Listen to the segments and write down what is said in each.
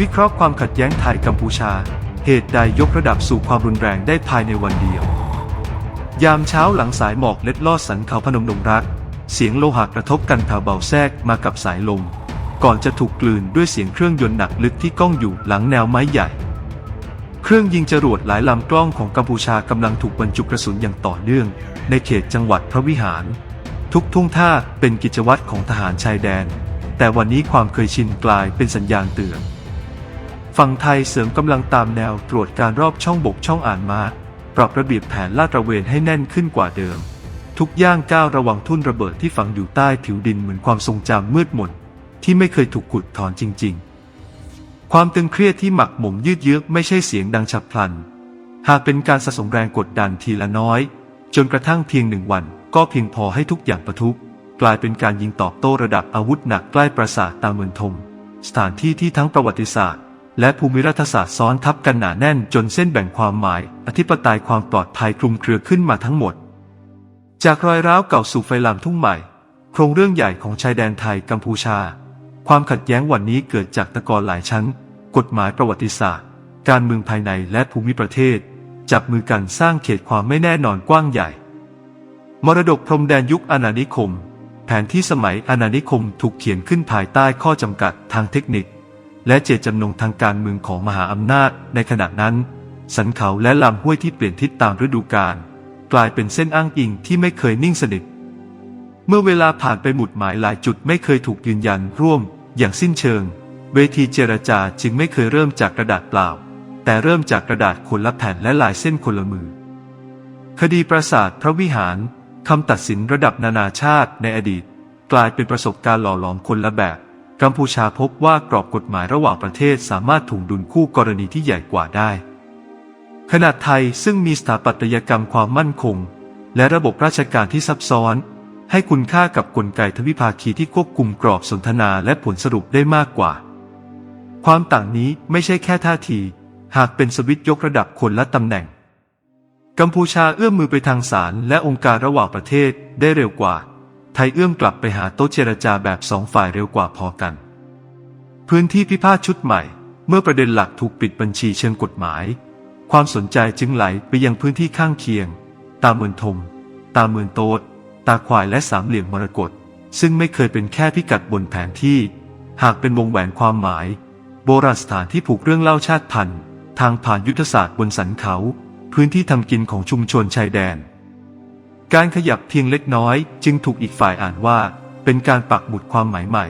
วิเคราะห์ความขัดแย้งไทยกัมพูชา เหตุใดยกระดับสู่ความรุนแรงได้ภายในวันเดียว ยามเช้าหลังสายหมอกเล็ดลอดสันเขาพนมดงรัก เสียงโลหะกระทบกันแผ่วเบาแทรกมากับสายลม ก่อนจะถูกกลืนด้วยเสียงเครื่องยนต์หนักลึกที่ก้องอยู่หลังแนวไม้ใหญ่ เครื่องยิงจรวดหลายลำกล้องของกัมพูชากำลังถูกบรรจุกระสุนอย่างต่อเนื่อง ในเขตจังหวัดพระวิหาร ทุกทุ่งท่าเป็นกิจวัตรของทหารชายแดน แต่วันนี้ความเคยชินกลายเป็นสัญญาณเตือน ฝั่งไทยเสริมกำลังตามแนวตรวจการรอบช่องบกช่องอ่านมา ปรับระเบียบแผนลาดตระเวนให้แน่นขึ้นกว่าเดิม ทุกย่างก้าวระวังทุ่นระเบิดที่ฝังอยู่ใต้ผิวดินเหมือนความทรงจำมืดมนที่ไม่เคยถูกขุดถอนจริง ๆ ความตึงเครียดที่หมักหมมยืดเยื้อไม่ใช่เสียงดังฉับพลัน หากเป็นการสะสมแรงกดดันทีละน้อย จนกระทั่งเพียงหนึ่งวันก็เพียงพอให้ทุกอย่างประทุกลายเป็นการยิงตอบโต้ระดับอาวุธหนักใกล้ปราสาทตาเมืองทม สถานที่ที่ทั้งประวัติศาสตร์ และภูมิรัฐศาสตร์ซ้อนทับกันหนาแน่นจนเส้นแบ่งความหมาย อธิปไตยความปลอดภัยคลุมเครือขึ้นมาทั้งหมด จากรอยร้าวเก่าสู่ไฟลามทุ่งใหม่ โครงเรื่องใหญ่ของชายแดนไทยกัมพูชา ความขัดแย้งวันนี้เกิดจากตะกอนหลายชั้น กฎหมายประวัติศาสตร์ การเมืองภายในและภูมิประเทศ จับมือกันสร้างเขตความไม่แน่นอนกว้างใหญ่ มรดกพรมแดนยุคอาณานิคม แผนที่สมัยอาณานิคมถูกเขียนขึ้นภายใต้ข้อจำกัดทางเทคนิค และเจตจำนงทางการเมืองของมหาอำนาจ ในขณะนั้น สันเขาและลำห้วยที่เปลี่ยนทิศตามฤดูกาลกลายเป็นเส้นอ้างอิงที่ไม่เคยนิ่งสนิท เมื่อเวลาผ่านไปหมุดหมายหลายจุดไม่เคยถูกยืนยันร่วม อย่างสิ้นเชิง เวทีเจรจาจึงไม่เคยเริ่มจากกระดาษเปล่า แต่เริ่มจากกระดาษคนละแผ่นและลายเส้นคนละมือ คดีปราสาทพระวิหารคำตัดสินระดับนานาชาติในอดีต กลายเป็นประสบการณ์หล่อหลอมคนละแบบ กัมพูชาพบว่ากรอบกฎหมายระหว่างประเทศสามารถถ่วงดุลคู่กรณีที่ใหญ่กว่าได้ ขนาดไทยซึ่งมีสถาปัตยกรรมความมั่นคง และระบบราชการที่ซับซ้อน ให้คุณค่ากับกลไกทวิภาคีที่ควบคุมกรอบสนทนาและผลสรุปได้มากกว่า ความต่างนี้ไม่ใช่แค่ท่าที หากเป็นสวิตยกระดับคนละตำแหน่ง กัมพูชาเอื้อมมือไปทางศาลและองค์การระหว่างประเทศได้เร็วกว่า ไทยเอื้อมกลับไปหาโต๊ะเจรจาแบบสองฝ่ายเร็วกว่าพอกัน พื้นที่พิพาทชุดใหม่ เมื่อประเด็นหลักถูกปิดบัญชีเชิงกฎหมาย ความสนใจจึงไหลไปยังพื้นที่ข้างเคียง ตามเมืองทม ตามเมืองโตดตาควายและสามเหลี่ยมมรกตซึ่งไม่เคยเป็นแค่พิกัดบนแผนที่ หากเป็นวงแหวนความหมาย โบราณสถานที่ผูกเรื่องเล่าชาติพันธุ์ ทางผ่านยุทธศาสตร์บนสันเขา พื้นที่ทำกินของชุมชนชายแดน การขยับเพียงเล็กน้อยจึงถูกอีกฝ่ายอ่านว่า เป็นการปักหมุดความหมายใหม่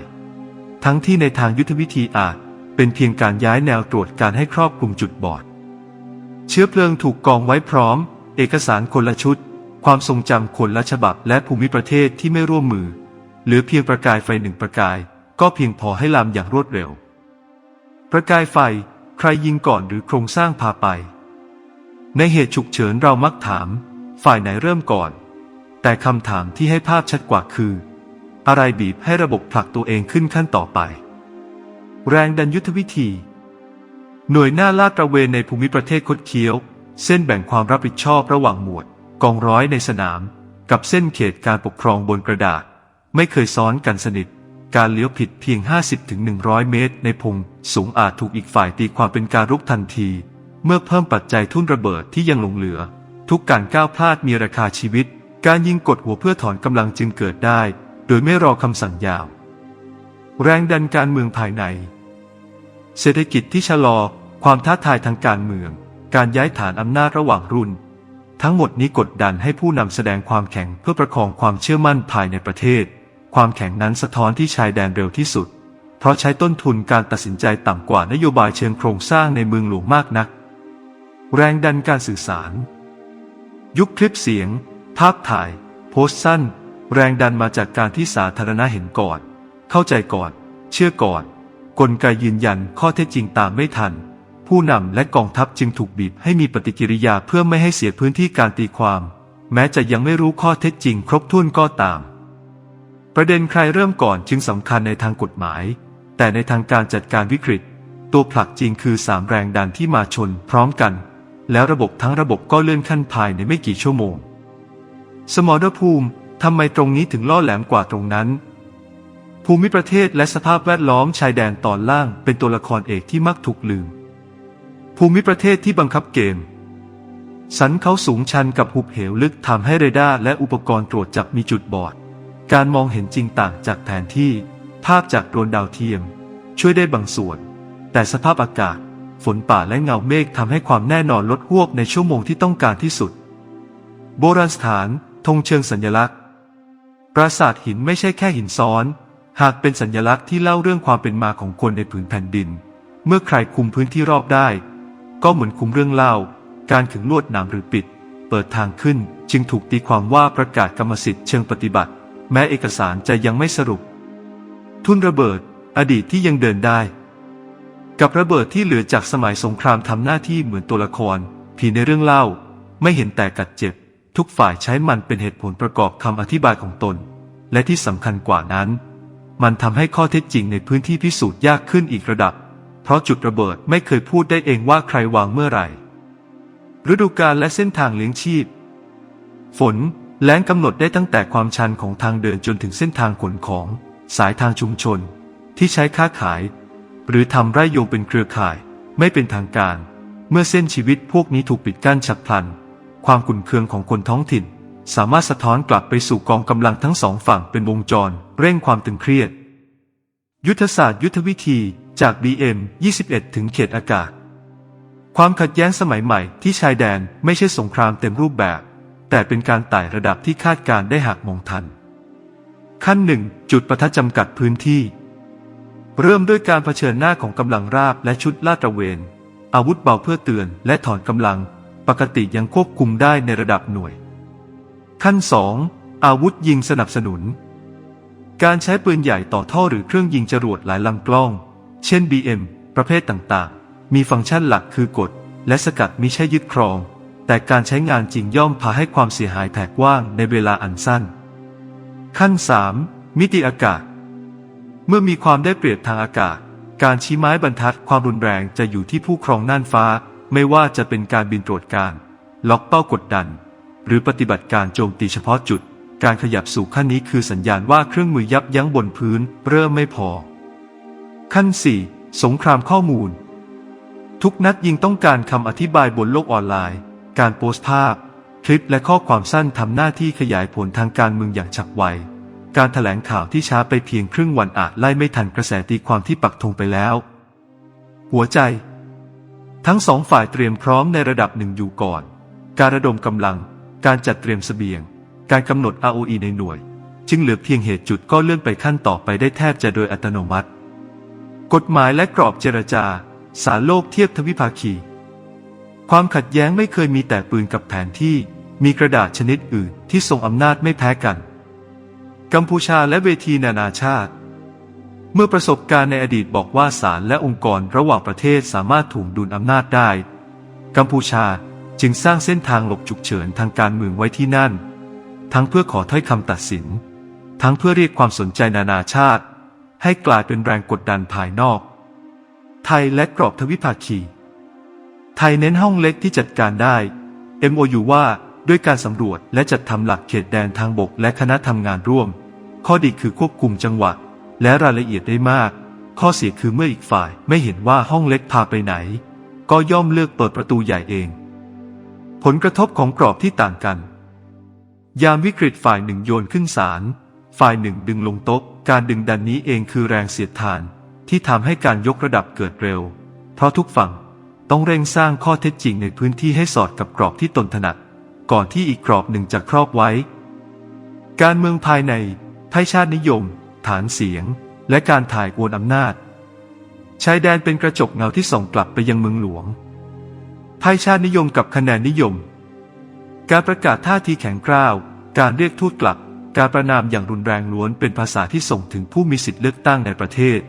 ทั้งที่ในทางยุทธวิธีอาจเป็นเพียงการย้ายแนวตรวจการให้ครอบคลุมจุดบอด เชื้อเพลิงถูกกองไว้พร้อม เอกสารคนละชุด ความทรงจำคนละฉบับและภูมิประเทศที่ไม่ร่วมมือเหลือเพียงประกายไฟหนึ่งประกาย ก็เพียงพอให้ลามอย่างรวดเร็ว ประกายไฟ ใครยิงก่อนหรือโครงสร้างพาไป ในเหตุฉุกเฉินเรามักถาม ฝ่ายไหนเริ่มก่อน แต่คำถามที่ให้ภาพชัดกว่าคือ อะไรบีบให้ระบบผลักตัวเองขึ้นขั้นต่อไป แรงดันยุทธวิธี หน่วยหน้าลาดตระเวนในภูมิประเทศคดเคี้ยว เส้นแบ่งความรับผิดชอบระหว่างหมวด กองร้อยในสนาม กับเส้นเขตการปกครองบนกระดาษ ไม่เคยซ้อนกันสนิท การเลี้ยวผิดเพียง 50-100 เมตร ในพงสูงอาจถูกอีกฝ่ายตีความเป็นการรุกทันที เมื่อเพิ่มปัจจัยทุ่นระเบิดที่ยังหลงเหลือ ทุกการก้าวพลาดมีราคาชีวิต การยิงกดหัวเพื่อถอนกำลังจึงเกิดได้ โดยไม่รอคำสั่งยาว แรงดันการเมืองภายใน เศรษฐกิจที่ชะลอ ความท้าทายทางการเมือง การย้ายฐานอำนาจระหว่างรุ่น ทั้งหมดนี้กดดันให้ผู้นำแสดงความแข็งเพื่อประคองความเชื่อมั่นภายในประเทศ ความแข็งนั้นสะท้อนที่ชายแดนเร็วที่สุด เพราะใช้ต้นทุนการตัดสินใจต่ำกว่านโยบายเชิงโครงสร้างในเมืองหลวงมากนัก แรงดันการสื่อสาร ยุคคลิปเสียง ภาพถ่าย โพสต์สั้น แรงดันมาจากการที่สาธารณะเห็นก่อน เข้าใจก่อน เชื่อก่อน กลไกยืนยันข้อเท็จจริงตามไม่ทัน ผู้นำและกองทัพจึงถูกบีบให้มีปฏิกิริยาเพื่อไม่ให้เสียพื้นที่การตีความ แม้จะยังไม่รู้ข้อเท็จจริงครบถ้วนก็ตาม ประเด็นใครเริ่มก่อนจึงสำคัญในทางกฎหมาย แต่ในทางการจัดการวิกฤต ตัวผลักจริงคือสามแรงดันที่มาชนพร้อมกัน แล้วระบบทั้งระบบก็เลื่อนขั้นภายในไม่กี่ชั่วโมง สมรภูมิทำไมตรงนี้ถึงล่อแหลมกว่าตรงนั้น ภูมิประเทศและสภาพแวดล้อมชายแดนตอนล่างเป็นตัวละครเอกที่มักถูกลืม ภูมิประเทศที่บังคับเกม สันเขาสูงชันกับหุบเหวลึกทำให้เรดาร์และอุปกรณ์ตรวจจับมีจุดบอด การมองเห็นจริงต่างจากแผนที่ ภาพจากโดรนดาวเทียม ช่วยได้บางส่วน แต่สภาพอากาศ ฝนป่าและเงาเมฆทำให้ความแน่นอนลดหวบในชั่วโมงที่ต้องการที่สุด โบราณสถาน ธงเชิงสัญลักษณ์ ปราสาทหินไม่ใช่แค่หินซ้อน หากเป็นสัญลักษณ์ที่เล่าเรื่องความเป็นมาของคนในผืนแผ่นดิน เมื่อใครคุมพื้นที่รอบได้ ก็เหมือนคุมเรื่องเล่า การขึงลวดหนามหรือปิด เปิดทางขึ้นจึงถูกตีความว่าประกาศกรรมสิทธิ์เชิงปฏิบัติ แม้เอกสารจะยังไม่สรุป ทุนระเบิด อดีตที่ยังเดินได้ กับระเบิดที่เหลือจากสมัยสงครามทำหน้าที่เหมือนตัวละครผีในเรื่องเล่า ไม่เห็นแต่กัดเจ็บ ทุกฝ่ายใช้มันเป็นเหตุผลประกอบคำอธิบายของตน และที่สำคัญกว่านั้น มันทำให้ข้อเท็จจริงในพื้นที่พิสูจน์ยากขึ้นอีกระดับ เพราะจุดระเบิดไม่เคยพูดได้เองว่าใครวางเมื่อไหร่ ฤดูกาลและเส้นทางเลี้ยงชีพ ฝนแล้งกำหนดได้ตั้งแต่ความชันของทางเดินจนถึงเส้นทางขนของ สายทางชุมชน ที่ใช้ค้าขาย หรือทำไร่โยงเป็นเครือข่าย ไม่เป็นทางการ เมื่อเส้นชีวิตพวกนี้ถูกปิดกั้นฉับพลัน ความขุ่นเคืองของคนท้องถิ่น สามารถสะท้อนกลับไปสู่กองกำลังทั้งสองฝั่งเป็นวงจร เร่งความตึงเครียด ยุทธศาสตร์ยุทธวิธีจาก BM 21 ถึงเขตอากาศ ความขัดแย้งสมัยใหม่ที่ชายแดนไม่ใช่สงครามเต็มรูปแบบ แต่เป็นการไต่ระดับที่คาดการได้หากมองทัน ขั้นหนึ่งจุดประทัดจำกัดพื้นที่ เริ่มด้วยการเผชิญหน้าของกำลังราบและชุดลาดตระเวน อาวุธเบาเพื่อเตือนและถอนกำลัง ปกติยังควบคุมได้ในระดับหน่วย ขั้นสองอาวุธยิงสนับสนุน การใช้ปืนใหญ่ต่อท่อหรือเครื่องยิงจรวดหลายลำกล้อง เช่น BM ประเภทต่างๆ มีฟังก์ชันหลักคือกด และสกัดมิใช่ยึดครอง แต่การใช้งานจริงย่อมพาให้ความเสียหายแผ่กว้างในเวลาอันสั้น ขั้น 3. มิติอากาศ เมื่อมีความได้เปรียบทางอากาศ การชี้ไม้บรรทัดความรุนแรงจะอยู่ที่ผู้ครองน่านฟ้า ไม่ว่าจะเป็นการบินตรวจการ ล็อกเป้ากดดัน หรือปฏิบัติการโจมตีเฉพาะจุด การขยับสู่ขั้นนี้คือสัญญาณว่าเครื่องมือยับยั้งบนพื้น เริ่มไม่พอ ขั้น 4. สงครามข้อมูล ทุกนัดยิงต้องการคำอธิบายบนโลกออนไลน์ การโพสต์ภาพ คลิปและข้อความสั้นทำหน้าที่ขยายผลทางการเมืองอย่างฉับไวการถแถลงข่าวที่ช้าไปเพียงครึ่งวันอาจไล่ไม่ทันกระแสตีความที่ปักธงไปแล้ว หัวใจ ทั้งสองฝ่ายเตรียมพร้อมในระดับหนึ่งอยู่ก่อน การระดมกำลัง การจัดเตรียมเสบียง การกำหนด ROE ในหน่วย จึงเหลือเพียงเหตุจุดก็เลื่อนไปขั้นต่อไปได้แทบจะโดยอัตโนมัติ กฎหมายและกรอบเจรจา สารโลกเทียบทวิภาคี ความขัดแย้งไม่เคยมีแต่ปืนกับแผนที่ มีกระดาษชนิดอื่นที่ทรงอำนาจไม่แพ้กัน กัมพูชาและเวทีนานาชาติ เมื่อประสบการณ์ในอดีตบอกว่าศาลและองค์กรระหว่างประเทศสามารถถ่วงดุลอำนาจได้ กัมพูชาจึงสร้างเส้นทางหลบฉุกเฉินทางการเมืองไว้ที่นั่น ทั้งเพื่อขอถ้อยคำตัดสิน ทั้งเพื่อเรียกความสนใจนานาชาติ ให้กลายเป็นแรงกดดันภายนอก ไทยและกรอบทวิภาคี ไทยเน้นห้องเล็กที่จัดการได้ MOU ว่าด้วยการสำรวจและจัดทำหลักเขตแดนทางบกและคณะทำงานร่วม ข้อดีคือควบคุมจังหวะ และรายละเอียดได้มาก ข้อเสียคือเมื่ออีกฝ่ายไม่เห็นว่าห้องเล็กพาไปไหน ก็ย่อมเลือกเปิดประตูใหญ่เอง ผลกระทบของกรอบที่ต่างกัน ยามวิกฤตฝ่ายหนึ่งโยนขึ้นศาลฝ่ายหนึ่งดึงลงโต๊ะ การดึงดันนี้เองคือแรงเสียดทาน ที่ทำให้การยกระดับเกิดเร็ว เพราะทุกฝั่งต้องเร่งสร้างข้อเท็จจริงในพื้นที่ให้สอดกับกรอบที่ตนถนัด ก่อนที่อีกกรอบหนึ่งจะครอบไว้ การเมืองภายในไพ่ชาตินิยม ฐานเสียง และการถ่ายโอนอำนาจ ชายแดนเป็นกระจกเงาที่ส่องกลับไปยังเมืองหลวงไพ่ชาตินิยมกับคะแนนนิยม การประกาศท่าทีแข็งกร้าว การเรียกทูตกลับ การประนามอย่างรุนแรงล้วนเป็นภาษาที่ส่งถึงผู้มีสิทธิเลือกตั้งในประเทศ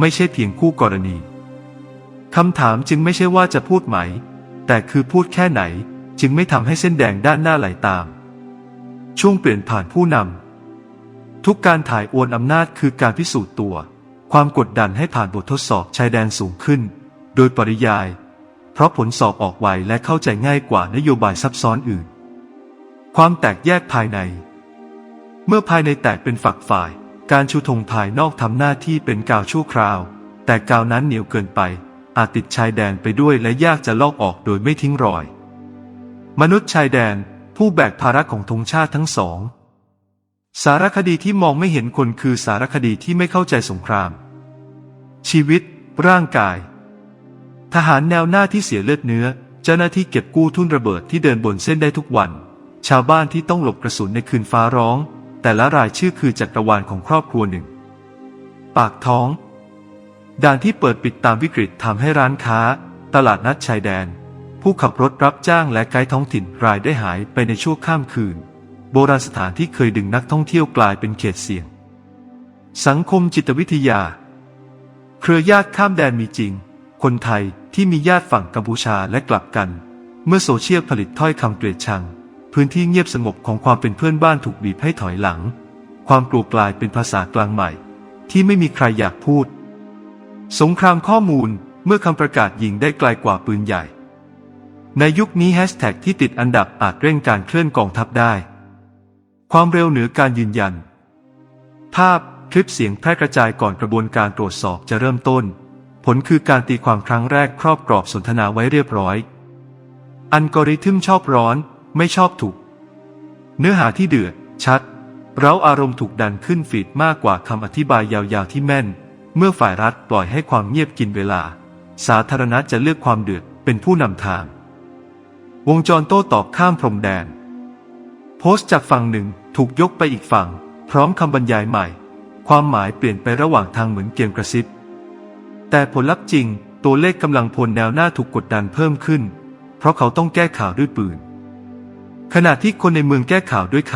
ไม่ใช่เพียงคู่กรณีคำถามจึงไม่ใช่ว่าจะพูดไหม แต่คือพูดแค่ไหนจึงไม่ทำให้เส้นแดงด้านหน้าไหลตาม ช่วงเปลี่ยนผ่านผู้นำ ทุกการถ่ายโอนอำนาจคือการพิสูจน์ตัว ความกดดันให้ผ่านบททดสอบชายแดนสูงขึ้น โดยปริยาย เพราะผลสอบออกไวและเข้าใจง่ายกว่านโยบายซับซ้อนอื่น ความแตกแยกภายใน เมื่อภายในแตกเป็นฝักฝ่าย การชูธงภายนอกทำหน้าที่เป็นกาวชั่วคราว แต่กาวนั้นเหนียวเกินไป อาจติดชายแดนไปด้วยและยากจะลอกออกโดยไม่ทิ้งรอย มนุษย์ชายแดน ผู้แบกภาระของธงชาติทั้งสอง สารคดีที่มองไม่เห็นคนคือสารคดีที่ไม่เข้าใจสงคราม ชีวิต ร่างกาย ทหารแนวหน้าที่เสียเลือดเนื้อ เจ้าหน้าที่เก็บกู้ทุ่นระเบิดที่เดินบนเส้นได้ทุกวัน ชาวบ้านที่ต้องหลบกระสุนในคืนฟ้าร้อง แต่ละรายชื่อคือจักรวาลของครอบครัวหนึ่ง ปากท้อง ด่านที่เปิดปิดตามวิกฤตทำให้ร้านค้า ตลาดนัดชายแดน ผู้ขับรถรับจ้างและไกด์ท้องถิ่นรายได้หายไปในชั่วข้ามคืน โบราณสถานที่เคยดึงนักท่องเที่ยวกลายเป็นเขตเสี่ยง สังคมจิตวิทยา เครือญาติข้ามแดนมีจริง คนไทยที่มีญาติฝั่งกัมพูชาและกลับกัน เมื่อโซเชียลผลิตถ้อยคำเกลียดชัง พื้นที่เงียบสงบของความเป็นเพื่อนบ้านถูกบีบให้ถอยหลัง ความกลัวกลายเป็นภาษากลางใหม่ ที่ไม่มีใครอยากพูด สงครามข้อมูลเมื่อคำประกาศยิงได้ไกลกว่าปืนใหญ่ ในยุคนี้แฮชแท็กที่ติดอันดับอาจเร่งการเคลื่อนกองทัพได้ ความเร็วเหนือการยืนยัน ภาพคลิปเสียงแพร่กระจายก่อนกระบวนการตรวจสอบจะเริ่มต้น ผลคือการตีความครั้งแรกครอบกรอบสนทนาไว้เรียบร้อย อัลกอริทึมชอบร้อน ไม่ชอบถูก เนื้อหาที่เดือด ชัด เราอารมณ์ถูกดันขึ้นฟีดมากกว่าคำอธิบายยาวๆที่แม่น เมื่อฝ่ายรัฐปล่อยให้ความเงียบกินเวลา สาธารณะจะเลือกความเดือดเป็นผู้นำทาง วงจรโต้ตอบข้ามพรมแดน โพสต์จากฝั่งหนึ่ง ถูกยกไปอีกฝั่ง พร้อมคำบรรยายใหม่ ความหมายเปลี่ยนไประหว่างทางเหมือนเกมกระซิบ แต่ผลลัพธ์จริง ตัวเลขกำลังพลแนวหน้าถูกกดดันเพิ่มขึ้น เพราะเขาต้องแก้ข่าวด้วยปืน ขณะที่คนในเมืองแก้ข่าวด้วยค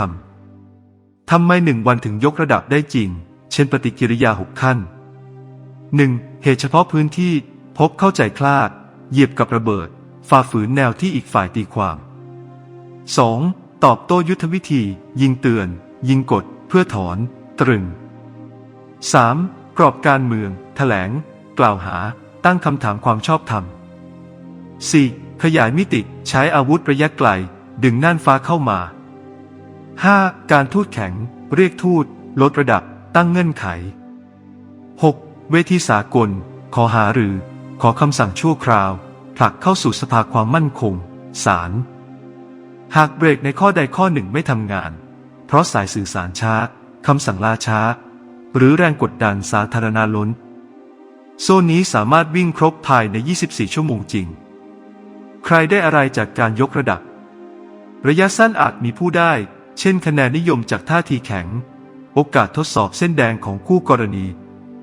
ำทำไมหนึ่งวันถึงยกระดับได้จริง เช่นปฏิกิริยาหกขั้น 1. เหตุเฉพาะพื้นที่พบเข้าใจคลาด เหยียบกับระเบิด ฝ่าฝืนแนวที่อีกฝ่ายตีความ 2. ตอบโต้ยุทธวิธี ยิงเตือน ยิงกด เพื่อถอน ตรึง 3. กรอบการเมืองแถลง กล่าวหา ตั้งคำถามความชอบธรรม 4. ขยายมิติ ใช้อาวุธระยะไกล ดึงน่านฟ้าเข้ามา 5. การทูตแข็ง เรียกทูต ลดระดับ ตั้งเงื่อนไข 6. เวทีสากล ขอหาหรือ ขอคำสั่งชั่วคราว ผลักเข้าสู่สภาความมั่นคง ศาล หากเบรกในข้อใดข้อหนึ่งไม่ทำงาน เพราะสายสื่อสารช้าคำสั่งล่าช้า หรือแรงกดดันสาธารณาล้น โซนนี้สามารถวิ่งครบภายใน 24 ชั่วโมงจริง ใครได้อะไรจากการยกระดับ ระยะสั้นอาจมีผู้ได้ เช่นคะแนนนิยมจากท่าทีแข็ง โอกาสทดสอบเส้นแดงของคู่กรณี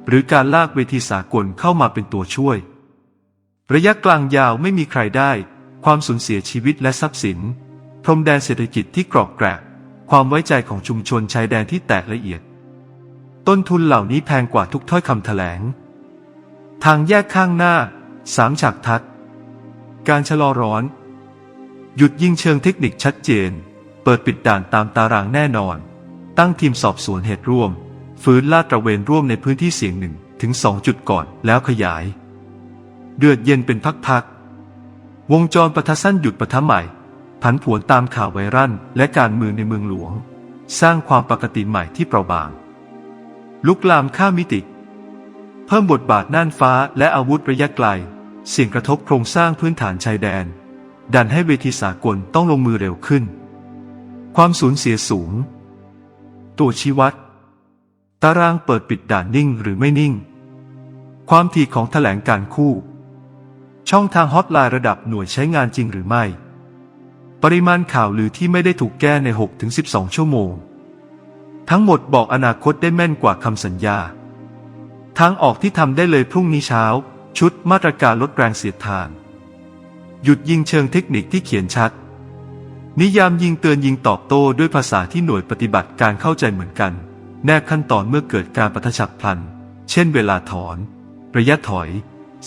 หรือการลากเวทีสากลเข้ามาเป็นตัวช่วย ระยะกลางยาวไม่มีใครได้ ความสูญเสียชีวิตและทรัพย์สิน พรมแดนเศรษฐกิจที่กรอกแกรก ความไว้ใจของชุมชนชายแดนที่แตกละเอียด ต้นทุนเหล่านี้แพงกว่าทุกถ้อยคำแถลง ทางแยกข้างหน้าสามฉากทัด การชะลอร้อน หยุดยิงเชิงเทคนิคชัดเจน เปิดปิดด่านตามตารางแน่นอน ตั้งทีมสอบสวนเหตุร่วม ฟื้นลาดตระเวนร่วมในพื้นที่เสี่ยงหนึ่งถึงสองจุดก่อนแล้วขยาย เดือดเย็นเป็นพักๆวงจรปะทะสั้นหยุดปะทะใหม่ ผันผวนตามข่าวไวรัลและการเมืองในเมืองหลวง สร้างความปกติใหม่ที่เปราะบาง ลุกลามข้ามมิติ เพิ่มบทบาทน่านฟ้าและอาวุธระยะไกล เสี่ยงกระทบโครงสร้างพื้นฐานชายแดน ดันให้เวทีสากลต้องลงมือเร็วขึ้น ความสูญเสียสูง ตัวชี้วัด ตารางเปิดปิดด่านนิ่งหรือไม่นิ่ง ความถี่ของแถลงการคู่ ช่องทางฮอตไลน์ระดับหน่วยใช้งานจริงหรือไม่ ปริมาณข่าวลือที่ไม่ได้ถูกแก้ใน 6-12 ชั่วโมง ทั้งหมดบอกอนาคตได้แม่นกว่าคำสัญญา ทางออกที่ทำได้เลยพรุ่งนี้เช้า ชุดมาตรการลดแรงเสียดทาน หยุดยิงเชิงเทคนิคที่เขียนชัด นิยามยิงเตือนยิงตอบโต้ด้วยภาษาที่หน่วยปฏิบัติการเข้าใจเหมือนกัน แนบขั้นตอนเมื่อเกิดการปะทะฉับพลัน เช่นเวลาถอน ระยะถอย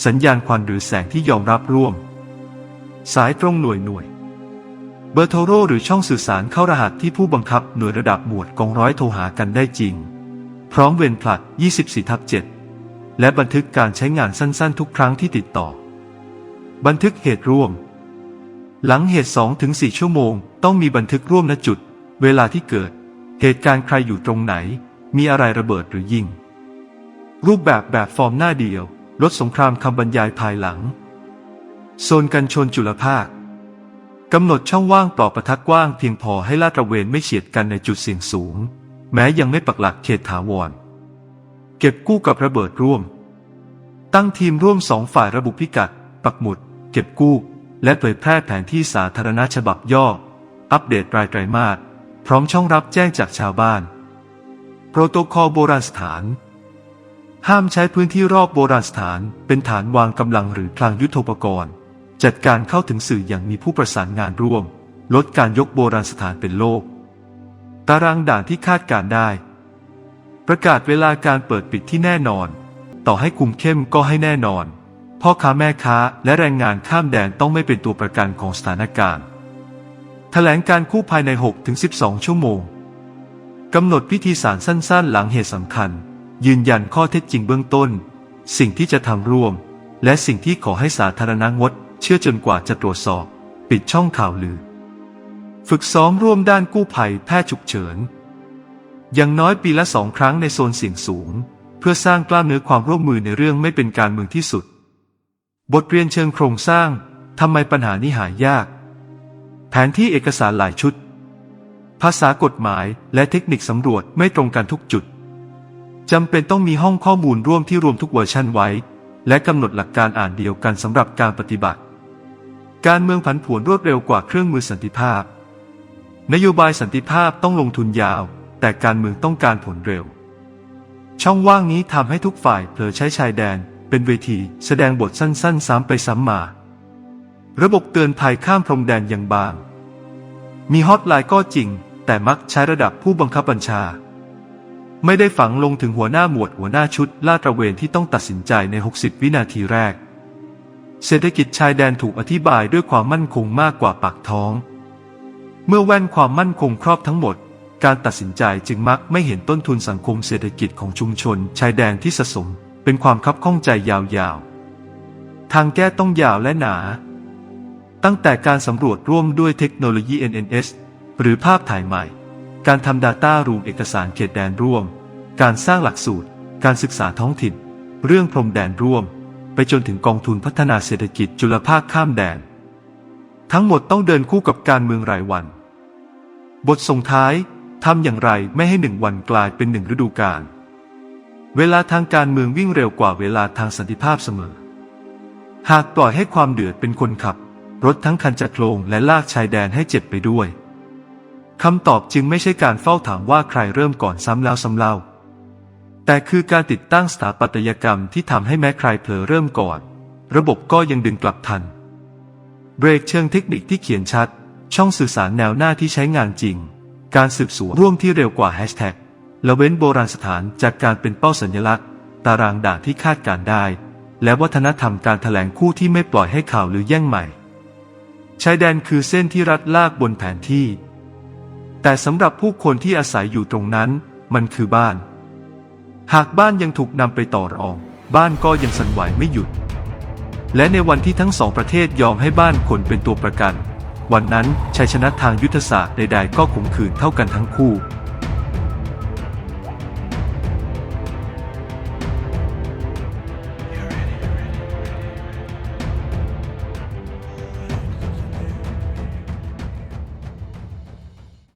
สัญญาณควันหรือแสงที่ยอมรับร่วม สายตรงหน่วยหน่วย เบอร์โทรหรือช่องสื่อสารเข้ารหัสที่ผู้บังคับหน่วยระดับหมวดกองร้อยโทรหากันได้จริง พร้อมเวรผลัด 24ทับ7และบันทึกการใช้งานสั้นๆ ทุกครั้งที่ติดต่อ บันทึกเหตุร่วม หลังเหตุ 2-4 ชั่วโมง ต้องมีบันทึกร่วมณจุด เวลาที่เกิด เหตุการณ์ใครอยู่ตรงไหน มีอะไรระเบิดหรือยิง รูปแบบแบบฟอร์มหน้าเดียว ลดสงครามคำบรรยายภายหลัง โซนกันชนจุลภาค กำหนดช่องว่างปลอบประทักกว้างเพียงพอให้ลาดตระเวนไม่เฉียดกันในจุดเสี่ยงสูง แม้ยังไม่ปักหลักเขตถาวร เก็บกู้กับระเบิดร่วม ตั้งทีมร่วมสองฝ่ายระบุพิกัด ปักหมุด เก็บกู้ และเผยแพร่แผนที่สาธารณะฉบับย่อ อัปเดตรายไตรมาสพร้อมช่องรับแจ้งจากชาวบ้าน โปรโตคอลโบราณสถาน ห้ามใช้พื้นที่รอบโบราณสถานเป็นฐานวางกำลังหรือคลังยุทโธปกรณ์ จัดการเข้าถึงสื่ออย่างมีผู้ประสานงานร่วม ลดการยกโบราณสถานเป็นโลก ตารางด่านที่คาดการได้ ประกาศเวลาการเปิดปิดที่แน่นอน ต่อให้คุมเข้มก็ให้แน่นอน พ่อค้าแม่ค้าและแรงงานข้ามแดนต้องไม่เป็นตัวประกันของสถานการณ์ แถลงการคู่ภายใน 6-12 ชั่วโมงกำหนดพิธีสารสั้น ๆ หลังเหตุสำคัญ ยืนยันข้อเท็จจริงเบื้องต้น สิ่งที่จะทำร่วม และสิ่งที่ขอให้สาธารณงด เชื่อจนกว่าจะตรวจสอบ ปิดช่องข่าวลือ ฝึกซ้อมร่วมด้านกู้ภัยแพทย์ฉุกเฉิน อย่างน้อยปีละสองครั้งในโซนเสี่ยงสูง เพื่อสร้างกล้ามเนื้อความร่วมมือในเรื่องไม่เป็นการเมืองที่สุด บทเรียนเชิงโครงสร้างทำไมปัญหานี้หายาก แผนที่เอกสารหลายชุด ภาษากฎหมายและเทคนิคสำรวจไม่ตรงกันทุกจุดจำเป็นต้องมีห้องข้อมูลร่วมที่รวมทุกเวอร์ชันไว้ และกำหนดหลักการอ่านเดียวกันสำหรับการปฏิบัติ การเมืองผันผวนรวดเร็วกว่าเครื่องมือสันติภาพ นโยบายสันติภาพต้องลงทุนยาว แต่การเมืองต้องการผลเร็ว ช่องว่างนี้ทำให้ทุกฝ่ายเผลอใช้ชายแดน เป็นเวทีแสดงบทสั้นๆ ซ้ำไปซ้ำมา ระบบเตือนภัยข้ามพรมแดนอย่างบาง มีฮอตไลน์ก็จริง แต่มักใช้ระดับผู้บังคับบัญชา ไม่ได้ฝังลงถึงหัวหน้าหมวดหัวหน้าชุดลาดตระเวนที่ต้องตัดสินใจใน 60 วินาทีแรก เศรษฐกิจชายแดนถูกอธิบายด้วยความมั่นคงมากกว่าปากท้อง เมื่อแว่นความมั่นคงครอบทั้งหมด การตัดสินใจจึงมักไม่เห็นต้นทุนสังคมเศรษฐกิจของชุมชน ชายแดนที่สะสม เป็นความคับข้องใจยาวๆ ทางแก้ต้องยาวและหนา ตั้งแต่การสำรวจร่วมด้วยเทคโนโลยี NNS หรือภาพถ่ายใหม่ การทำ Data Room เอกสารเขตแดนร่วม การสร้างหลักสูตร การศึกษาท้องถิ่น เรื่องพรมแดนร่วม ไปจนถึงกองทุนพัฒนาเศรษฐกิจจุลภาคข้ามแดน ทั้งหมดต้องเดินคู่กับการเมืองรายวัน บทส่งท้ายทำอย่างไรไม่ให้หนึ่งวันกลายเป็นหนึ่งฤดูกาลเวลาทางการเมืองวิ่งเร็วกว่าเวลาทางสันติภาพเสมอ หากปล่อยให้ความเดือดเป็นคนขับ รถทั้งคันจะโคลงและลากชายแดนให้เจ็บไปด้วยคำตอบจึงไม่ใช่การเฝ้าถามว่าใครเริ่มก่อนซ้ำแล้วซ้ำเล่า แต่คือการติดตั้งสถาปัตยกรรมที่ทำให้แม้ใครเผลอเริ่มก่อน ระบบก็ยังดึงกลับทัน เบรกเชิงเทคนิคที่เขียนชัด ช่องสื่อสารแนวหน้าที่ใช้งานจริง การสืบสวนร่วมที่เร็วกว่าแฮชแท็กละเว้นโบราณสถานจากการเป็นเป้าสัญลักษณ์ ตารางด่านที่คาดการได้ และวัฒนธรรมการถแถลงคู่ที่ไม่ปล่อยให้ข่าวหรือแย่งใหม่ชายแดนคือเส้นที่รัดลากบนแผนที่ แต่สำหรับผู้คนที่อาศัยอยู่ตรงนั้น มันคือบ้าน หากบ้านยังถูกนำไปต่อรอง บ้านก็ยังสั่นไหวไม่หยุด และในวันที่ทั้งสองประเทศยอมให้บ้านคนเป็นตัวประกัน วันนั้นชัยชนะทางยุทธศาสตร์ใดๆก็ขมขื่นเท่ากันทั้งคู่